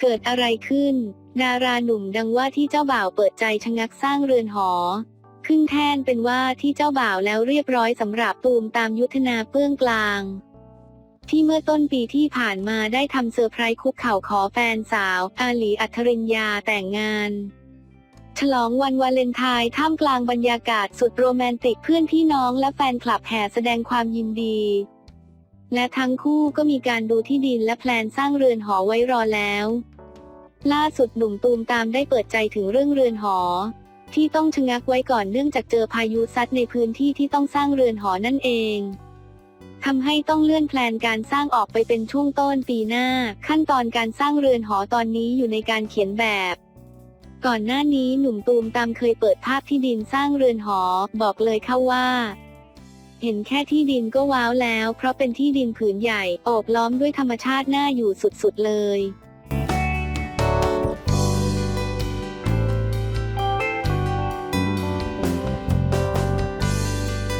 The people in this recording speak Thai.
เกิดอะไรขึ้น ดาราหนุ่มดังว่าที่เจ้าบ่าวเปิดใจชะงักสร้างเรือนหอ ขึ้นแท่นเป็นว่าที่เจ้าบ่าวแล้วเรียบร้อยสำหรับตูมตามยุทธนาเปื้องกลาง ที่เมื่อต้นปีที่ผ่านมาได้ทำเซอร์ไพรส์คุกเข่าขอแฟนสาว อาหลีอัธรินยาแต่งงาน ฉลองวันวาเลนไทน์ท่ามกลางบรรยากาศสุดโรแมนติกเพื่อนพี่น้องและแฟนคลับแห่แสดงความยินดี และทั้งคู่ก็มีการดูที่ดินและแพลนสร้างเรือนหอไว้รอแล้ว ล่าสุดหนุ่มตูมตามได้เปิดใจถึงเรื่องเรือนหอ ที่ต้องชะงักไว้ก่อนเนื่องจากเจอพายุซัดในพื้นที่ที่ต้องสร้างเรือนหอนั่นเองทำให้ต้องเลื่อนแพลนการสร้างออกไปเป็นช่วงต้นปีหน้า ขั้นตอนการสร้างเรือนหอตอนนี้อยู่ในการเขียนแบบ ก่อนหน้านี้หนุ่มตูมตามเคยเปิดภาพที่ดินสร้างเรือนหอ บอกเลยค่ะว่า เห็นแค่ที่ดินก็ว้าวแล้ว เพราะเป็นที่ดินผืนใหญ่โอบล้อมด้วยธรรมชาติน่าอยู่สุดๆเลย